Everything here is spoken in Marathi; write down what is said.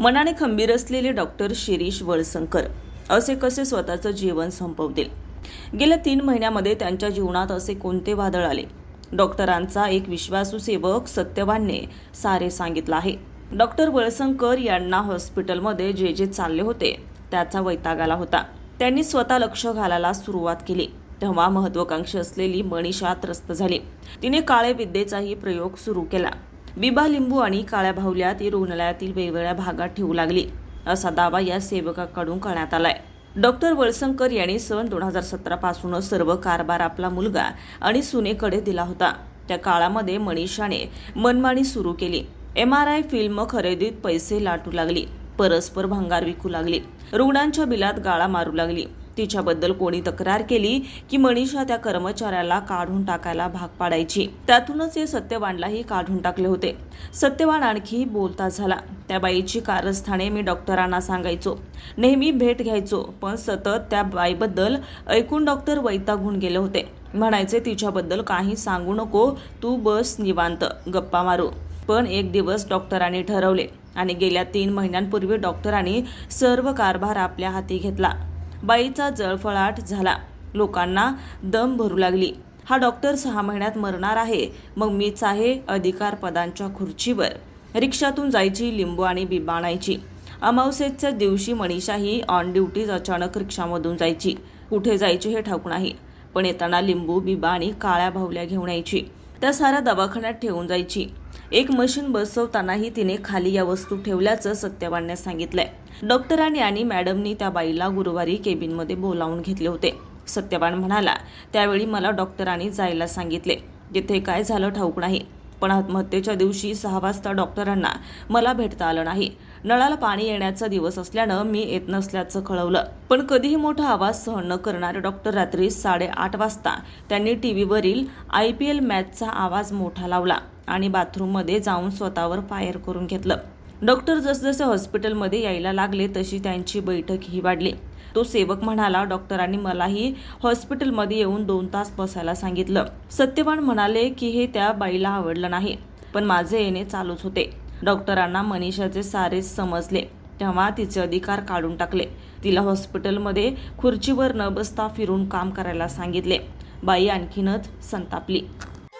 मनाने खंबीर असलेले डॉक्टर शिरीष वळसंकर असे कसे स्वतःचं जीवन संपवतील? गेल्या तीन महिन्यामध्ये त्यांच्या जीवनात असे कोणते वादळ आले? डॉक्टरांचा एक विश्वासू सेवक सत्यवानने सारे सांगितलं आहे. डॉक्टर वळसंकर यांना हॉस्पिटलमध्ये जे जे चालले होते त्याचा वैताग आला होता. त्यांनी स्वतः लक्ष घालायला सुरुवात केली. तेव्हा महत्वाकांक्षी असलेली मनीषा त्रस्त झाली. तिने काळे विद्येचाही प्रयोग सुरू केला. बिबा लिंबू आणि काळ्या भावल्या ती रुग्णालयातील वेगवेगळ्या भागात ठेवू लागली असा दावा या सेवकाकडून करण्यात आलाय. डॉक्टर वळसंकर यांनी सन दोन हजार सतरा पासूनच सर्व कारभार आपला मुलगा आणि सुनेकडे दिला होता. त्या काळामध्ये मनीषाने मनमानी सुरू केली. एम आर आय फिल्म खरेदीत पैसे लाटू लागली परस्पर भंगार विकू लागली रुग्णांच्या बिलात गाळा मारू लागली. तिच्याबद्दल कोणी तक्रार केली की मनीषा त्या कर्मचाऱ्याला काढून टाकायला भाग पाडायची. त्यातूनच हे सत्यवानलाही काढून टाकले होते. सत्यवान आणखी बोलता झाला. त्या बाईची कारस्थाने मी डॉक्टरांना सांगायचो. नेहमी भेट घ्यायचो पण सतत त्या बाईबद्दल ऐकून डॉक्टर वैतागून गेले होते. म्हणायचे तिच्याबद्दल काही सांगू नको. तू बस निवांत. गप्पा मारू. पण एक दिवस डॉक्टरांनी ठरवले आणि गेल्या तीन महिन्यांपूर्वी डॉक्टरांनी सर्व कारभार आपल्या हाती घेतला. बाईचा जळफळाट झाला. लोकांना दम भरू लागली. हा डॉक्टर सहा महिन्यात मरणार आहे. मग मीच आहे अधिकार पदांच्या खुर्चीवर. रिक्षातून जायची लिंबू आणि बिबा आणायची. अमावस्येच्या दिवशी मनीषा ही ऑन ड्युटीज अचानक रिक्षामधून जायची. कुठे जायची हे ठाऊक नाही. पण येताना लिंबू बिबा आणि काळ्या भावल्या घेऊन यायची. त्या साऱ्या दवाखान्यात ठेवून जायची. एक मशीन बसवतानाही तिने खाली या वस्तू ठेवल्याचं सत्यवानने सांगितलंय. डॉक्टरांनी आणि मॅडमनी त्या बाईला गुरुवारी केबिनमध्ये बोलावून घेतले होते. सत्यवान म्हणाला त्यावेळी मला डॉक्टरांनी जायला सांगितले तिथे काय झालं ठाऊक नाही. पण आत्महत्येच्या दिवशी सहा वाजता डॉक्टरांना मला भेटता आलं नाही. नळाला पाणी येण्याचा दिवस असल्यानं मी येत नसल्याचं कळवलं. पण कधीही मोठा आवाज सहन न करणारे डॉक्टर रात्री साडेआठ वाजता त्यांनी टीव्हीवरील आय पी एल मॅचचा आवाज मोठा लावला आणि बाथरूममध्ये जाऊन स्वतःवर फायर करून घेतलं. डॉक्टर जसजसे हॉस्पिटलमध्ये यायला लागले तशी त्यांची बैठकही वाढली. तो सेवक म्हणाला डॉक्टरांनी मलाही हॉस्पिटलमध्ये येऊन दोन तास बसायला सांगितलं. सत्यवान म्हणाले की हे त्या बाईला आवडलं नाही पण माझे येणे चालूच होते. डॉक्टरांना मनीषाचे सारेच समजले. तेव्हा तिचे अधिकार काढून टाकले. तिला हॉस्पिटलमध्ये खुर्चीवर न बसता फिरून काम करायला सांगितले. बाई आणखीनच संतापली.